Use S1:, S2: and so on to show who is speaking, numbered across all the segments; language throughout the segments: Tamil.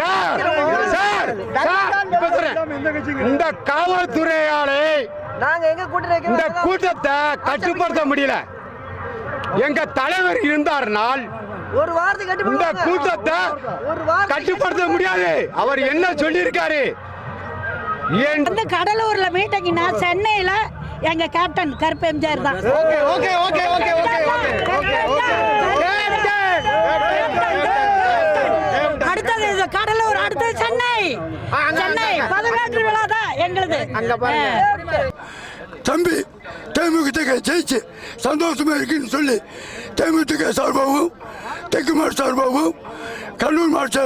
S1: Sir sir. இந்த காவல்துறையாலே
S2: நாங்க எங்க கூட்டணி
S1: இந்த கூட்டத்தை கட்டுப்படுத்த முடியல. எங்க தலைவர் இருந்தார்னால்
S2: ஒரு வாரத்துக்கு
S1: இந்த கூட்டத்தை கட்டுப்படுத்த முடியாது. அவர் என்ன சொல்லியிருக்காரு?
S3: வந்து கடலூர்ல மீட்டிங்னா சென்னையில எங்க கேப்டன் கருப்பு எம்ஜிஆர் தான்.
S1: Okay okay okay okay okay
S3: அடுத்தது கடலூர் அடுத்தது சென்னை. சென்னை பதினெட்டு விழா தான் எங்களுது.
S4: தம்பி தேமுதிக ஜெயிச்சு சந்தோஷமா இருக்குன்னு சொல்லி தேமுதிக சார்பாகவும் தெற்கு மாவட்ட சார்பாகவும் கடலூர் மாவட்ட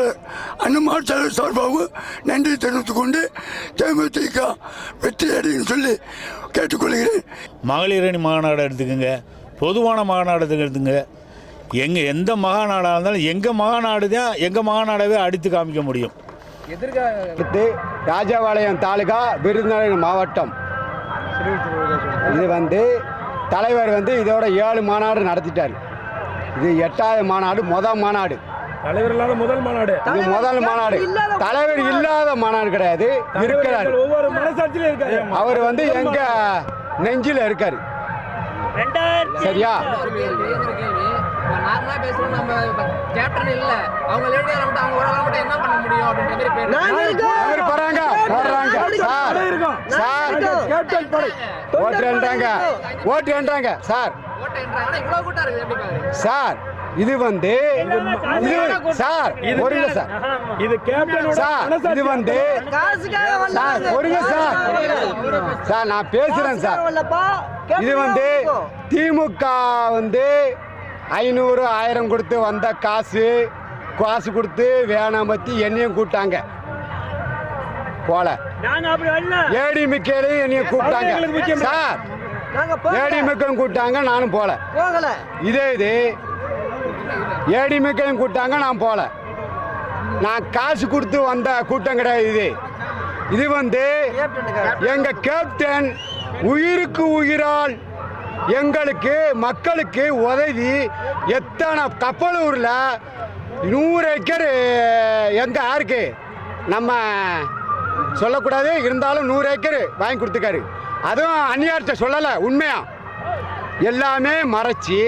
S4: அண்ணன் மாவட்ட சார்பாகவும் நன்றி தெரிவித்துக் கொண்டு தேமுதிக வெற்றி அடையும் சொல்லி கேட்டுக்கொள்கிறேன்.
S5: மகளிரணி மாநாடு எடுத்துக்கோங்க. பொதுவான மாநாடு எடுத்துங்க எங்க எந்த மகாநாடாக இருந்தாலும் எங்கள் மகாநாடு தான் எங்கள் மகாநாடவே அடித்து காமிக்க முடியும்.
S1: அடுத்து ராஜபாளையம் தாலுகா விருதுநகர் மாவட்டம். இது வந்து தலைவர் வந்து இதோட ஏழு மாநாடு நடத்திட்டார். இது எட்டாவது மாநாடு முதல் மாநாடு.
S6: தலைவர் இல்லாத முதல் மாநாடு.
S1: இது முதல் மாநாடு. தலைவர் இல்லாத மாநாடு கிடையாது. இருக்கிறார்.
S6: ஒவ்வொரு மனசாட்சியிலும் இருக்காரு.
S1: அவர் வந்து எங்க நெஞ்சில இருக்காரு. சரியா?
S7: ஒரு கேள்வி ஒரு கேள்வி இப்போ நார்மலா பேசுறோம் நம்ம கேப்டன் இல்ல. அவங்க லேடி மட்டும் அவங்க ஆள் மட்டும் என்ன பண்ண முடியும் அப்படின்ற மாதிரி பேர்.
S1: போறாங்க. போடுறாங்க சார். சார்.
S6: கேப்டன் படை.
S1: ஓட்டு என்றாங்க ஓட்டு என்றாங்க சார். சார் இது வந்து இது சார். ஒரு நிமிஷம் சார்.
S6: இது கேப்டனோட
S1: சார் இது வந்து சார்
S2: வந்தாங்க.
S1: ஒரு நிமிஷம் சார். சார் நான் பேசுறேன் சார். இது வந்து திமுக வந்து ஐநூறு ஆயிரம் கொடுத்து வந்த காசு காசு கொடுத்து வேணாமத்தி என்னையும் கூப்பிட்டாங்க. போல. ஏடி மிக்கேலையும் என்னையும் கூப்பிட்டாங்க. சார். ஏடி மிக்கம் கூப்பிட்டாங்க நானும் போல.
S2: போகல.
S1: இதே இது. ஏடி மிக்கையும் கூப்பிட்டாங்க நான் போல. நான் காசு கொடுத்து வந்த கூட்டம் கிடையாது இது. இது வந்து எங்க கேப்டன் உயிருக்கு உயிரால் எங்களுக்கு மக்களுக்கு உதவி. எத்தனை கப்பலூரில் நூறு ஏக்கர் எங்கே யாருக்கு நம்ம சொல்லக்கூடாது இருந்தாலும் நூறு ஏக்கர் வாங்கி கொடுத்துருக்காரு. அதுவும் அந்நியார்கிட்ட சொல்லலை உண்மையாக எல்லாமே மறைச்சி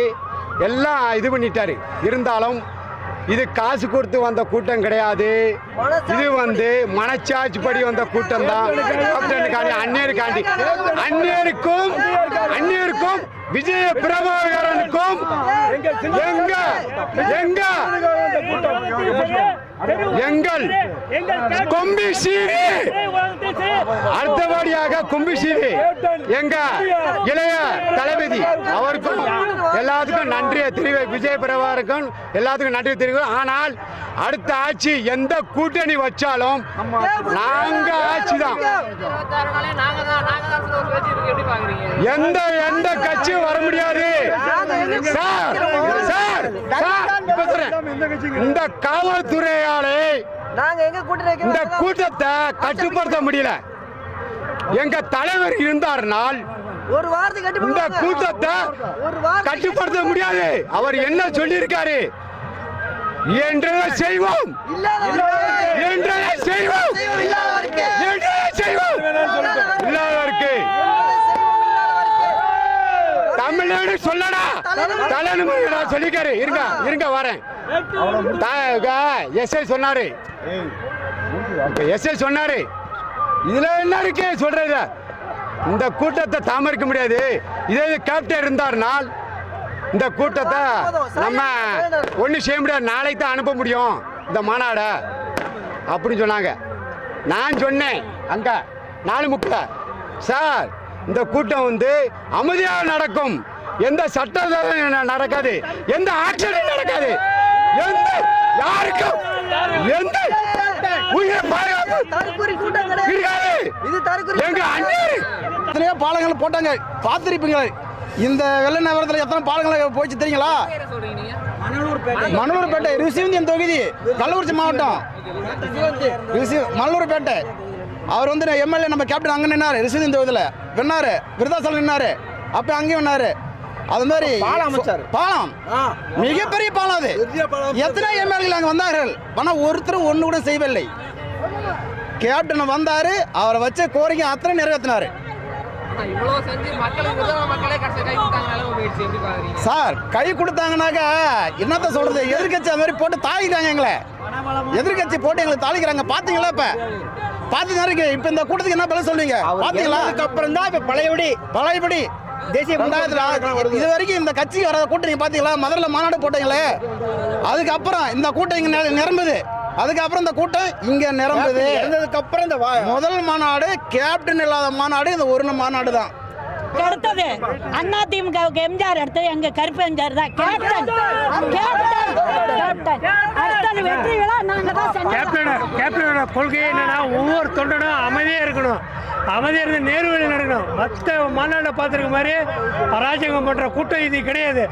S1: எல்லாம் இது பண்ணிட்டாரு. இருந்தாலும் இது காசு கொடுத்து வந்த கூட்டம் கிடையாது. இது வந்து மனச்சாட்சிப்படி வந்த கூட்டம் தான் அந்நியருக்காண்டி அந்நியருக்கும் அந்நியருக்கும் விஜய பிரபாகரனுக்கும் எங்க எங்க எங்கள் கொம்பி சீவி. அடுத்தபடியாக கும்பி சீவி. எங்க இளைய தளபதி அவருக்கும் எல்லாத்துக்கும் நன்றியை தெரிவி விஜய் பிரபாருக்கும் எல்லாத்துக்கும் நன்றி தெரிவி ஆனால் அடுத்த ஆட்சி எந்த கூட்டணி வச்சாலும் நாங்க ஆட்சி தான் எந்த எந்த கட்சியும் வர முடியாது. Sir sir. இந்த காவல்துறையாலே
S2: நாங்க எங்க கூட்டணி
S1: இந்த கூட்டத்தை கட்டுப்படுத்த முடியல. எங்க தலைவர் இருந்தார்னால்
S2: ஒரு கட்டி
S1: இந்த கூட்டத்தை கட்டுப்படுத்த முடியாது. அவர் என்ன சொல்லியிருக்காரு? என்றதை செய்வோம். என்றதை செய்வோம். என்றதை செய்வோம். தமிழ்நாடு சொல்லடா. நான் சொல்லிக்காரு. இருங்க இருங்க வரேன். எஸ்ஐ சொன்னாரு. எஸ்ஐ சொன்னாரு. இதுல என்ன இருக்கு சொல்றது இந்த கூட்டத்தை தாமரிக்க முடியாது. இதே இது கேப்டன் இருந்தார்னால் இந்த கூட்டத்தை நம்ம ஒன்றும் செய்ய முடியாது. நாளைக்கு தான் அனுப்ப முடியும். இந்த மாநாடை. அப்படின்னு சொன்னாங்க. நான் சொன்னேன். அங்க நாலு முக்கில் சார் இந்த கூட்டம் வந்து அமைதியாக நடக்கும். எந்த சட்ட நடக்காது. எந்த ஆக்சிடென்ட் நடக்காது. எந்த யாருக்கும் எந்த உயிர் பாதுகாப்பு
S2: தற்கொலை கூட்டம் கிடையாது
S1: எங்க அண்ணன்
S8: எத்தனையோ பாலங்கள் போட்டாங்க. பார்த்துருப்பீங்க இந்த வெள்ள நகரத்தில் எத்தனை பாலங்கள் போச்சு தெரியுங்களா? மணலூர்பேட்டை ரிசிவந்தியன் தொகுதி கள்ளக்குறிச்சி மாவட்டம். ரிசி மணலூர்பேட்டை. அவர் வந்து எம்எல்ஏ நம்ம கேப்டன் அங்கே நின்னாரு. ரிசிவந்தியன் தொகுதியில். வென்னாரு. விருதாசலம் நின்னாரு. அப்போ அங்கேயும் நின்னாரு அது மாதிரி
S2: பாலம் அமைச்சாரு.
S8: பாலம். மிகப்பெரிய பாலம் அது. எத்தனை எம்எல்ஏ அங்கே வந்தார்கள்? ஆனால் ஒருத்தரும் ஒன்று கூட செய்யவில்லை. கேப்டன் வந்தாரு அவரை வச்ச கோரிக்கை அத்தனை நிறைவேற்றினாரு. சார் கை கொடுத்தாங்கனாக்கா என்னத்த சொல்றது? எதிர்கட்சி அது மாதிரி போட்டு தாளிக்கிறாங்க எங்களை. எதிர்கட்சி போட்டு எங்களை தாளிக்கிறாங்க. பாத்தீங்களா இப்ப? பாத்தீங்க இருக்கு இப்ப இந்த கூட்டத்துக்கு என்ன பதில் சொல்லுவீங்க? பாத்தீங்களா?
S2: அப்புறம் தான் இப்ப பழையபடி.
S8: பழையபடி. தேசிய பஞ்சாயத்துல இது வரைக்கும் இந்த கட்சிக்கு வராத கூட்டம் நீங்க பாத்தீங்களா? மதுரையில் மாநாடு போட்டீங்களே. அதுக்கப்புறம் இந்த கூட்டம் இங்க நிர- நிரம்புது. அதுக்கப்புறம் இந்த கூட்டம் இங்க நிரம்புது.
S2: இருந்ததுக்கு அப்புறம் இந்த
S8: முதல் மாநாடு கேப்டன் இல்லாத மாநாடு இந்த ஒரு மாநாடு தான்.
S3: அடுத்தது அண்ணா திமுகவுக்கு எம்ஜிஆர் அடுத்தது எங்க கருப்பு எம்ஜிஆர் தான். கேப்டன். கேப்டன். கேப்டன். அடுத்தது வெற்றி விழா நாங்க தான்
S6: கேப்டனோட கேப்டனோட கொள்கை என்னன்னா ஒவ்வொரு தொண்டனும் அமைதியாக இருக்கணும். அமைதியாக இருந்து நேர்வழி நடக்கணும். மற்ற மாநாட்டில் பார்த்துருக்க மாதிரி அராஜகம் பண்ணுற கூட்டம் இது கிடையாது.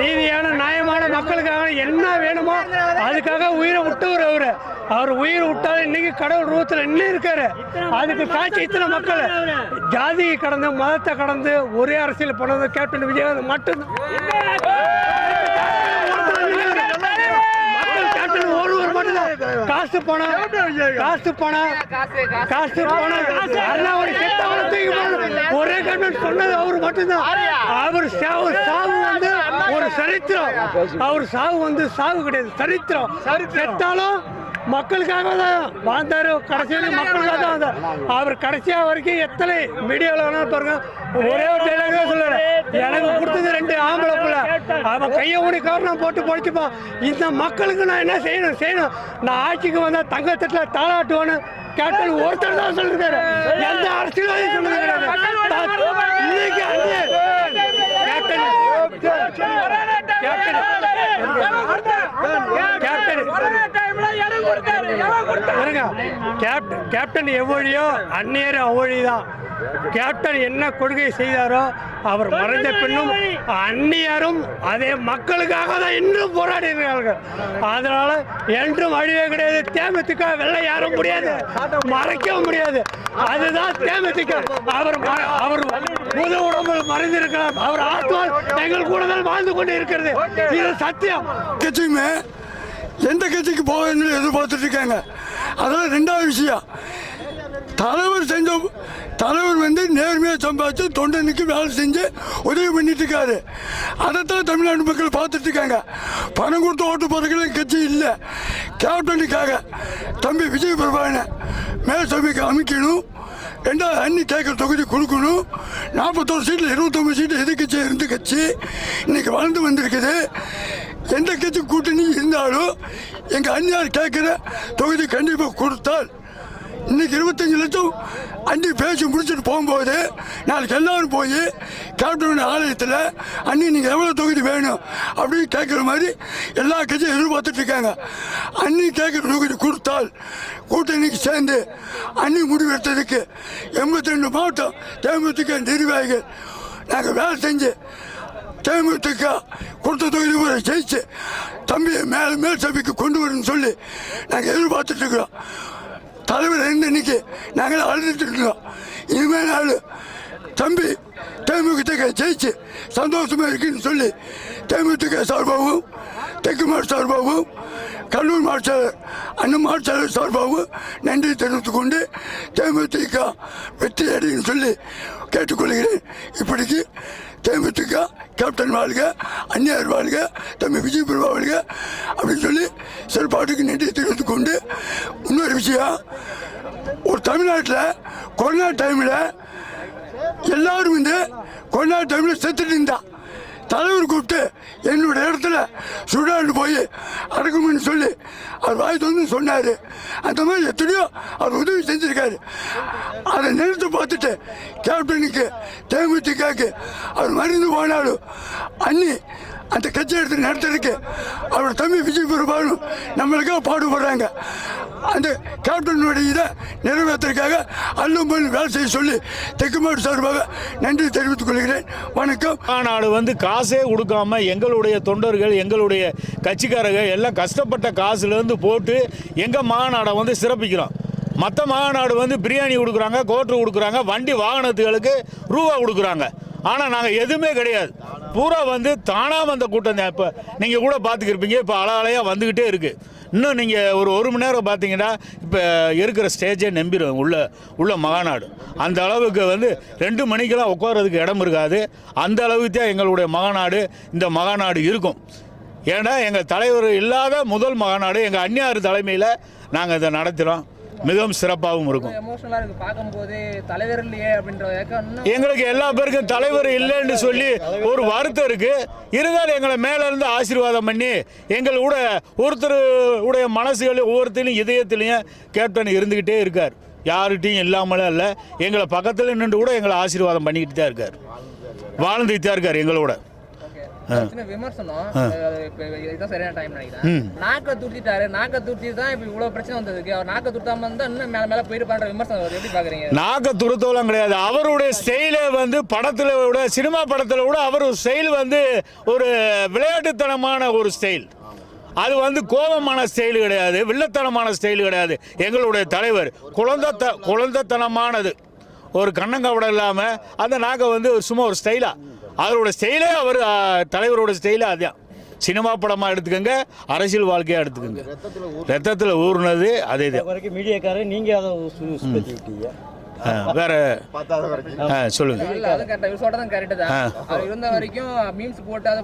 S6: நீதியான நியாயமான மக்களுக்காக என்ன வேணுமோ அதுக்காக உயிரை விட்டவர் அவர். அவர் உயிர் விட்டாலும் இன்னைக்கு கடவுள் ரூபத்தில் இன்னும் இருக்காரு. அதுக்கு காட்சி இத்தனை மக்கள். ஜாதியை கடந்து மதத்தை கடந்து ஒரே அரசியல் பண்ணது கேப்டன் விஜயகாந்த் மட்டும்தான். காசு பணம் காசு பணம்
S7: காசு
S6: பணம். அண்ணாவோட செத்தவனை தூக்கி போடணும். ஒரே கவர்மெண்ட் சொன்னது அவர் மட்டும்தான். அவர் சாவு சாவு வந்து ஒரு சரித்திரம். அவர் சாவு வந்து சாவு கிடையாது. சரித்திரம். செத்தாலும் மக்களுக்காக தான் வாழ்ந்தாரு. கடைசியில் மக்களுக்காக தான் வந்தார். அவர் கடைசியா வரைக்கும் எத்தனை மீடியாவில் வேணாலும் பாருங்க. ஒரே ஒரு டைலாக் தான் சொல்லுவாரு. எனக்கு கொடுத்தது ரெண்டு ஆம்பளை பிள்ளை. அவன் கையை ஊடி காரணம் போட்டு பொழைச்சுப்பான் இந்த மக்களுக்கு நான் என்ன செய்யணும்? செய்யணும். நான் ஆட்சிக்கு வந்தா தங்கத்தட்டில் தாளாட்டுவேன்னு கேப்டன் ஒருத்தர் தான் சொல்லிருக்காரு. எந்த அரசியல்வாதியும் சொன்னது கிடையாது. தா- இன்னைக்கு அந்நிய captain. Captain. Captain. Captain captain எவ்வழியோ அந்நியர் அவ்வழிதான். கேப்டன் என்ன கொள்கை செய்தாரோ அவர் மறைந்த பின்னும் அந்நியரும் அதே மக்களுக்காக தான் இன்னும் போராடி இருக்கிறார்கள் அதனால என்றும் அழிவே கிடையாது. தேமுதிக வெள்ளை யாரும் முடியாது. மறைக்கவும் முடியாது. அதுதான் தேமுதிக. அவர் ம- அவர் புது உடம்பில் மறைந்திருக்கலாம். அவர் ஆத்மால் எங்கள் கூட தான் வாழ்ந்து கொண்டு இருக்கிறது இது சத்தியம்.
S4: கட்சியுமே எந்த கட்சிக்கு போகணும்னு எதிர்பார்த்துட்டு இருக்காங்க. அதெல்லாம் ரெண்டாவது விஷயம். தலைவர் செஞ்ச தலைவர் வந்து நேர்மையாக சம்பாதிச்சு தொண்டனுக்கு வேலை செஞ்சு உதவி பண்ணிட்டு இருக்காரு. அதைத்தான் தமிழ்நாடு மக்கள் பார்த்துட்டு இருக்காங்க. பணம் கொடுத்து ஓட்டு போறதுக்கு கட்சி இல்லை. கேப்டனுக்காக தம்பி விஜய் பிரபாகரனை மேல்சபைக்கு அமைக்கணும். ரெண்டாவது அண்ணி கேட்குற தொகுதி கொடுக்கணும். நாற்பத்தோரு சீட்டில் இருபத்தொம்பது சீட்டு எதிர்கட்சி இருந்து கட்சி இன்னைக்கு வளர்ந்து வந்திருக்குது. எந்த கட்சி கூட்டணி இருந்தாலும் எங்கள் அண்ணியார் கேட்குற தொகுதி கண்டிப்பாக கொடுத்தால் இன்னைக்கு இருபத்தஞ்சு லட்சம் அண்ணி பேசி முடிச்சுட்டு போகும்போது நாளைக்கு எல்லாரும் போய் கேப்டன் ஆலயத்தில் அண்ணி நீங்கள் எவ்வளோ தொகுதி வேணும்? அப்படின்னு கேட்குற மாதிரி எல்லா கட்சியும் எதிர்பார்த்துட்டு இருக்காங்க. அண்ணி கேட்குற தொகுதி கொடுத்தால் கூட்டணிக்கு சேர்ந்து அண்ணி முடிவெடுத்ததுக்கு எண்பத்தி ரெண்டு மாவட்டம் தேமுதிக நிர்வாகிகள் நாங்கள் வேலை செஞ்சு தேமுதிக கொடுத்த தொகுதி கூட ஜெயிச்சு தம்பியை மேல மேல் சபைக்கு கொண்டு வரணும்னு சொல்லி நாங்கள் எதிர்பார்த்துட்டு இருக்கிறோம். தலைவர் இருந்த இன்னைக்கு நாங்கள் அழுதுட்டு இருக்கிறோம். இனிமேல் நாள் தம்பி தேமுதிக ஜெயிச்சு சந்தோஷமா இருக்குன்னு சொல்லி தேமுதிக சார்பாகவும் தெற்கு மாவட்ட சார்பாகவும் கல்லூர் மாவட்ட அண்ணன் மாவட்ட சார்பாகவும் நன்றி தெரிவித்துக் கொண்டு தேமுதிக வெற்றி அடைன்னு சொல்லி கேட்டுக்கொள்கிறேன். இப்படிக்கு தேமுதிக கேப்டன் வாழ்க அந்நியார் வாழ்க தம்பி விஜய் பிரபா வாழ்க. அப்படின்னு சொல்லி செயல்பாட்டுக்கு நன்றி தெரிவித்து கொண்டு இன்னொரு விஷயம் ஒரு தமிழ்நாட்டில் கொரோனா டைமில் எல்லாரும் வந்து கொரோனா டைமில் செத்துட்டு இருந்தா. தலைவர் கூப்பிட்டு என்னோட இடத்துல சுடாண்டு போய் அடக்கும்னு சொல்லி அவர் வாய் வந்து சொன்னார். அந்த மாதிரி எத்தனையோ அவர் உதவி செஞ்சிருக்காரு. அதை நிறுத்து பார்த்துட்டு கேப்டனுக்கு தேமுதிகாக்கு அவர் மறைந்து போனாலும் அண்ணி அந்த கட்சி எடுத்து நடத்துறதுக்கு அவர் தம்பி விஜய் பெரும்பாலும் நம்மளுக்காக பாடுபடுறாங்க. அந்த கேப்டனுடைய இதை நிறைவேற்றுறதுக்காக அல்லும் வேலை செய்ய சொல்லி தெக்குமாடு சார்பாக நன்றி தெரிவித்துக் கொள்கிறேன். வணக்கம்.
S5: ஆனால் வந்து காசே கொடுக்காம எங்களுடைய தொண்டர்கள் எங்களுடைய கட்சிக்காரர்கள் எல்லாம் கஷ்டப்பட்ட காசுலேருந்து போட்டு எங்கள் மாநாடை வந்து சிறப்பிக்கிறோம். மற்ற மாநாடு வந்து பிரியாணி கொடுக்குறாங்க கோட்ரு கொடுக்குறாங்க வண்டி வாகனத்துகளுக்கு ரூபா கொடுக்குறாங்க. ஆனால் நாங்கள் எதுவுமே கிடையாது. பூரா வந்து தானாக வந்த கூட்டம் தான். இப்போ நீங்கள் கூட பார்த்துக்கிருப்பீங்க இப்போ அலை அலையாக வந்துக்கிட்டே இருக்குது இன்னும் நீங்கள் ஒரு ஒரு மணி நேரம் பார்த்தீங்கன்னா இப்போ இருக்கிற ஸ்டேஜே நம்பிடும் உள்ள உள்ள மகாநாடு. அந்த அளவுக்கு வந்து ரெண்டு மணிக்கெல்லாம் உட்காரதுக்கு இடம் இருக்காது. அந்த அளவுக்கு தான் எங்களுடைய மகாநாடு இந்த மகாநாடு இருக்கும். ஏன்னா எங்கள் தலைவர் இல்லாத முதல் மகாநாடு. எங்கள் அந்நியார் தலைமையில் நாங்கள் இதை நடத்துகிறோம் மிகவும் சிறப்பாகவும் இருக்கும். எங்களுக்கு எல்லா பேருக்கும் தலைவர் இல்லைன்னு சொல்லி ஒரு வருத்தம் இருக்கு. இருந்தாலும் எங்களை மேல இருந்து ஆசீர்வாதம் பண்ணி எங்கள் கூட ஒருத்தர் உடைய மனசுகளில் ஒவ்வொருத்தரையும் இதயத்திலையும் கேப்டன் இருந்துக்கிட்டே இருக்கார். யார்கிட்டையும் இல்லாமலாம் இல்லை எங்களை பக்கத்தில் நின்று கூட எங்களை ஆசீர்வாதம் பண்ணிக்கிட்டு தான் இருக்கார். வாழ்ந்துக்கிட்டு தான் இருக்கார் எங்களோட.
S7: சின்ன விமர்சனம். இதுதான் சரியான டைம் நினைக்கிறேன். நாக்க துட்டிட்டாரு நாக்க தான் இப்ப இவ்வளவு பிரச்சனை வந்ததுக்கு. அவர் நாக்க இருந்தா இன்னும் மேல மேல போயிருப்பான்ற விமர்சனம் வருது. எப்படி பாக்குறீங்க?
S5: நாக்க துருத்தவெல்லாம் கிடையாது. அவருடைய ஸ்டைலே வந்து படத்தில் விட சினிமா படத்தில் விட அவர் ஸ்டைல் வந்து ஒரு விளையாட்டுத்தனமான ஒரு ஸ்டைல் அது வந்து கோபமான ஸ்டைல் கிடையாது. வில்லத்தனமான ஸ்டைல் கிடையாது. எங்களுடைய தலைவர் குழந்தை குழந்தைத்தனமானது. ஒரு கண்ணங்கவடம் இல்லாமல் அந்த நாக்கை வந்து சும்மா ஒரு ஸ்டைலாக அவரோட ஸ்டைலே அவர் தலைவரோட ஸ்டைலே அதுதான் சினிமா படமாக எடுத்துக்கோங்க அரசியல் வாழ்க்கையாக எடுத்துக்கோங்க. ரத்தத்தில் ஊறுனது அதே தான்.
S9: மீடியாக்காரர் நீங்க அதை
S5: வேற சொல்லுங்க.
S7: இல்ல அது கரெக்ட் இவர் சொல்றதும் கரெக்ட் தான். அவர் இருந்த வரைக்கும் மீம்ஸ் போட்டு அதை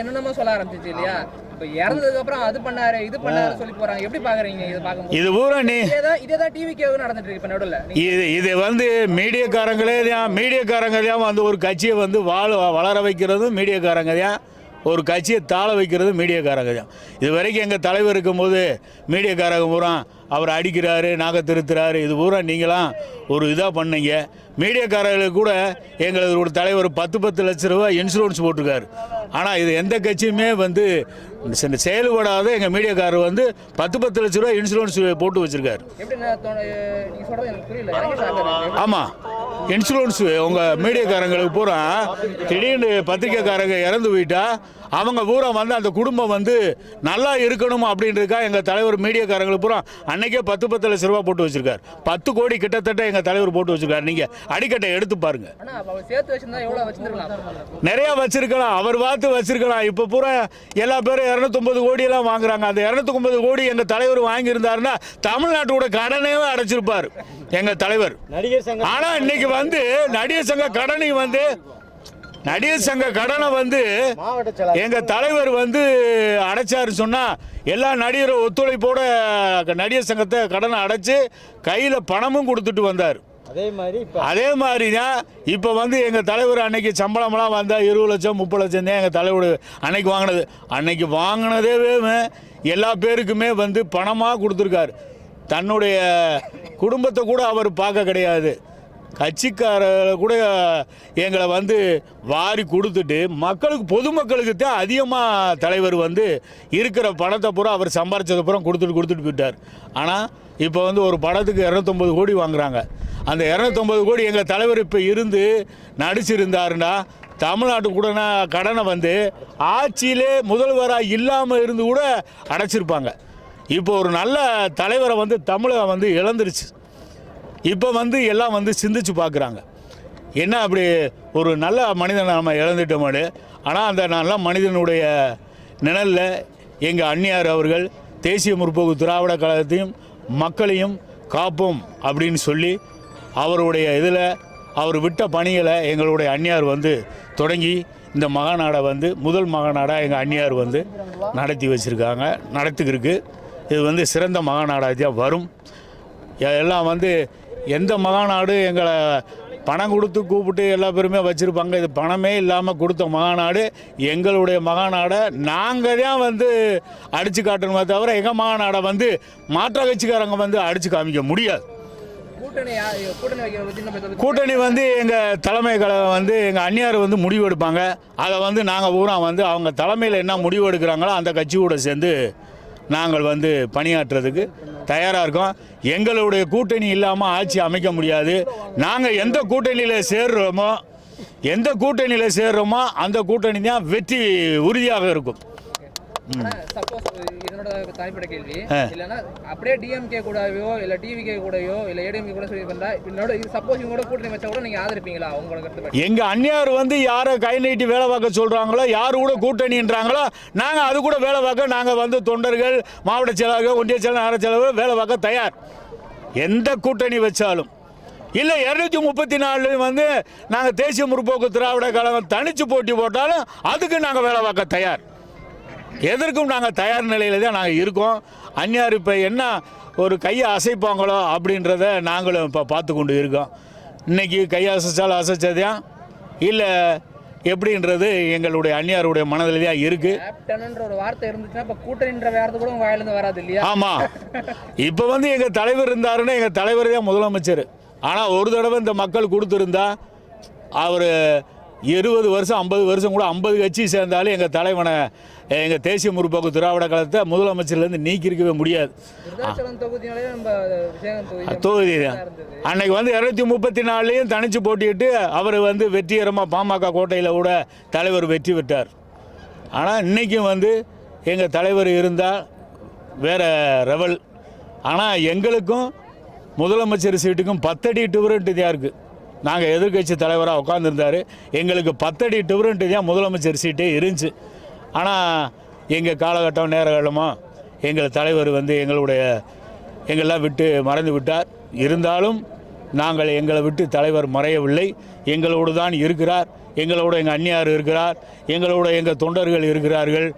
S7: என்னென்னமோ சொல்ல ஆரம்பிச்சிச்சு இல்லையா? இப்ப இறந்ததுக்கு அப்புறம் அது பண்ணாரு இது பண்ணாரு சொல்லி போறாங்க. எப்படி பாக்குறீங்க இது பார்க்கும்போது?
S5: இது பூரா நீ
S7: இதேதான் இதேதான் டிவி கேவு நடந்துட்டு இருக்கு இப்ப நடுவுல.
S5: இது இது வந்து மீடியாக்காரங்களே தான் மீடியாக்காரங்க தான் வந்து ஒரு கட்சியை வந்து வாழ வளர வைக்கிறதும் மீடியாக்காரங்க தான். ஒரு கட்சியை தாழ வைக்கிறது மீடியாக்காரங்க தான். இது வரைக்கும் எங்கள் தலைவர் இருக்கும்போது மீடியாக்காரங்க பூரா அவர் அடிக்கிறாரு நாக திருத்துறாரு. இது பூரா நீங்களாம் ஒரு இதாக பண்ணீங்க. மீடியாக்காரர்களுக்கு கூட எங்களோட தலைவர் பத்து பத்து லட்ச ரூபா இன்சூரன்ஸ் போட்டிருக்காரு. ஆனால் இது எந்த கட்சியுமே வந்து செயல்படாத எங்கள் மீடியாக்காரர் வந்து பத்து பத்து லட்ச ரூபா இன்சூரன்ஸ் போட்டு வச்சுருக்காரு. ஆமாம் இன்சூரன்ஸ் உங்கள் மீடியாக்காரங்களுக்கு பூரா திடீர்னு பத்திரிக்கைக்காரங்க இறந்து போயிட்டா அவங்க பூரா வந்து அந்த குடும்பம் வந்து நல்லா இருக்கணும் அப்படின்றதுக்காக எங்கள் தலைவர் மீடியாக்காரங்களுக்கு பூரா அன்னைக்கே பத்து பத்து லட்ச ரூபா போட்டு வச்சிருக்காரு. பத்து கோடி கிட்டத்தட்ட எங்கள் தலைவர் போட்டு வச்சிருக்காரு. நீங்கள் அடிக்கட்டை எடுத்து பாருங்க. நிறையா வச்சிருக்கலாம். அவர் பார்த்து வச்சிருக்கலாம். இப்போ பூரா எல்லா பேரும் இரநூத்தொம்பது கோடியெல்லாம் வாங்குறாங்க. அந்த இரநூத்தொம்பது கோடி எங்கள் தலைவர் வாங்கியிருந்தாருன்னா தமிழ்நாட்டோட கடனே அடைச்சிருப்பார் எங்கள் தலைவர்.
S9: நடிகர் சங்கம்
S5: ஆனா இன்னைக்கு வந்து நடிகர் சங்க கடனை வந்து நடிகர் சங்க கடனை வந்து எங்க தலைவர் வந்து அடைச்சாரு சொன்னா எல்லா நடிகரும் ஒத்துழைப்போட நடிகர் சங்கத்தை கடனை அடைச்சு கையில பணமும் கொடுத்துட்டு வந்தார்.
S9: அதே மாதிரி
S5: அதே மாதிரி தான் இப்போ வந்து எங்கள் தலைவர் அன்னைக்கு சம்பளம்லாம் வந்தால் இருபது லட்சம் முப்பது லட்சம் தான் எங்கள் தலைவர் அன்னைக்கு வாங்கினது. அன்னைக்கு வாங்கினதேவே எல்லா பேருக்குமே வந்து பணமாக கொடுத்துருக்காரு. தன்னுடைய குடும்பத்தை கூட அவர் பார்க்க கிடையாது. கட்சிக்காரரை கூட எங்களை வந்து வாரி கொடுத்துட்டு மக்களுக்கு பொதுமக்களுக்கு தான் அதிகமாக தலைவர் வந்து இருக்கிற பணத்தை பூரா அவர் சம்பாரிச்சதை பூரா கொடுத்துட்டு கொடுத்துட்டு போயிட்டார். ஆனால் இப்போ வந்து ஒரு படத்துக்கு இரநூத்தொம்பது கோடி வாங்குறாங்க. அந்த இரநூத்தொம்பது கோடி எங்கள் தலைவர் இப்போ இருந்து நடிச்சிருந்தாருன்னா தமிழ்நாட்டு கூட கடனை வந்து ஆட்சியிலே முதல்வராக இல்லாமல் இருந்து கூட அடைச்சிருப்பாங்க. இப்போ ஒரு நல்ல தலைவரை வந்து தமிழகம் வந்து இழந்துருச்சு. இப்போ வந்து எல்லாம் வந்து சிந்திச்சு பார்க்குறாங்க என்ன அப்படி ஒரு நல்ல மனிதனை நம்ம இழந்துட்டோமாடு. ஆனால் அந்த நல்ல மனிதனுடைய நிழலில் எங்கள் அந்நியார் அவர்கள் தேசிய முற்போக்கு திராவிட கழகத்தையும் மக்களையும் காப்போம் அப்படின்னு சொல்லி அவருடைய இதில் அவர் விட்ட பணிகளை எங்களுடைய அந்நியார் வந்து தொடங்கி இந்த மகாநாடை வந்து முதல் மகாநாடாக எங்கள் அன்னியார் வந்து நடத்தி வச்சுருக்காங்க நடத்துக்கிருக்கு. இது வந்து சிறந்த மகாநாடாக வரும். எல்லாம் வந்து எந்த மகாநாடு எங்களை பணம் கொடுத்து கூப்பிட்டு எல்லா பேருமே வச்சுருப்பாங்க. இது பணமே இல்லாமல் கொடுத்த மகாநாடு. எங்களுடைய மகாநாடை நாங்கள் தான் வந்து அடித்து காட்டணுமே தவிர எங்கள் மகாநாடை வந்து மாற்ற கட்சிக்காரங்க வந்து அடித்து காமிக்க முடியாது.
S7: கூட்டணி
S5: வந்து எங்கள் தலைமை கழகம் வந்து எங்கள் அந்நியார் வந்து முடிவு எடுப்பாங்க. அதை வந்து நாங்கள் பூரா வந்து அவங்க தலைமையில் என்ன முடிவு எடுக்கிறாங்களோ அந்த கட்சி கூட சேர்ந்து நாங்கள் வந்து பணியாற்றுறதுக்கு தயாராக இருக்கோம். எங்களுடைய கூட்டணி இல்லாமல் ஆட்சி அமைக்க முடியாது. நாங்கள் எந்த கூட்டணியில் சேர்றோமோ எந்த கூட்டணியில் சேர்றோமோ அந்த கூட்டணி தான் வெற்றி உறுதியாக இருக்கும்.
S7: சப்போஸ் என்னோட தனிப்பட்ட கேள்வி. இல்லைன்னா அப்படியே டிஎம்கே கூடயோ இல்ல டிவிகே கூடயோ இல்ல ஏடிஎம்கே கூட சொல்லி பண்ணா என்னோட சப்போஸ் இவங்க கூட கூட்டணி வச்சா கூட நீங்க ஆதரிப்பீங்களா? படி?
S5: எங்க அந்நியார் வந்து யாரை கை நீட்டி வேலை பார்க்க சொல்றாங்களோ யார் கூட கூட்டணின்றாங்களோ நாங்க அது கூட வேலை பார்க்க நாங்க வந்து தொண்டர்கள் மாவட்ட செயலாளர்கள் ஒன்றிய செயலாளர் நகர செயலாளர்கள் வேலை பார்க்க தயார். எந்த கூட்டணி வச்சாலும். இல்லை இரநூத்தி முப்பத்தி நாலு வந்து நாங்கள் தேசிய முற்போக்கு திராவிட கழகம் தனிச்சு போட்டி போட்டாலும் அதுக்கு நாங்கள் வேலை பார்க்க தயார். எதற்கும் நாங்கள் தயார் நிலையில் தான் நாங்கள் இருக்கோம். அந்நியார் இப்போ என்ன ஒரு கையை அசைப்பாங்களோ அப்படின்றத நாங்களும் இப்போ பார்த்து கொண்டு இருக்கோம். இன்னைக்கு கையை அசைச்சாலும் அசைச்சதா? இல்லை எப்படின்றது எங்களுடைய அந்நியாருடைய மனதில் தான் இருக்குது
S7: கேப்டன்ன்ற ஒரு வார்த்தை இருந்துச்சுன்னா இப்ப கூட்டணின்ற வார்த்தை கூட உங்க வாயில இருந்து வராது இல்லையா?
S5: ஆமாம் இப்போ வந்து எங்கள் தலைவர் இருந்தாருன்னா எங்கள் தலைவர் தான் முதலமைச்சர். ஆனால் ஒரு தடவை இந்த மக்கள் கொடுத்துருந்தா அவர் இருபது வருஷம் ஐம்பது வருஷம் கூட ஐம்பது கட்சி சேர்ந்தாலும் எங்கள் தலைவனை எங்கள் தேசிய முற்போக்கு திராவிட கழகத்தை முதலமைச்சர்லேருந்து நீக்கியிருக்கவே முடியாது.
S7: தொகுதி
S5: அன்னைக்கு வந்து இரநூத்தி முப்பத்தி நாலுலையும் தனிச்சு போட்டியிட்டு அவர் வந்து வெற்றிகரமாக பாமக கோட்டையில் கூட தலைவர் வெற்றி பெற்றார். ஆனால் இன்றைக்கும் வந்து எங்கள் தலைவர் இருந்தால் வேற ரெவல். ஆனால் எங்களுக்கும் முதலமைச்சர் சீட்டுக்கும் பத்தடி டிஃபரெண்ட்டு தான் இருக்குது நாங்கள் எதிர்க்கட்சி தலைவராக உட்காந்துருந்தார் எங்களுக்கு பத்தடி டிஃபரெண்ட்டு தான் முதலமைச்சர் சீட்டே இருந்துச்சு. ஆனால் எங்கள் காலகட்டம் நேரகாலமாக எங்கள் தலைவர் வந்து எங்களுடைய எங்கெல்லாம் விட்டு மறைந்து விட்டார். இருந்தாலும் நாங்கள் எங்களை விட்டு தலைவர் மறையவில்லை. எங்களோடு தான் இருக்கிறார். எங்களோட எங்கள் அந்நியார் இருக்கிறார். எங்களோட எங்கள் தொண்டர்கள் இருக்கிறார்கள்.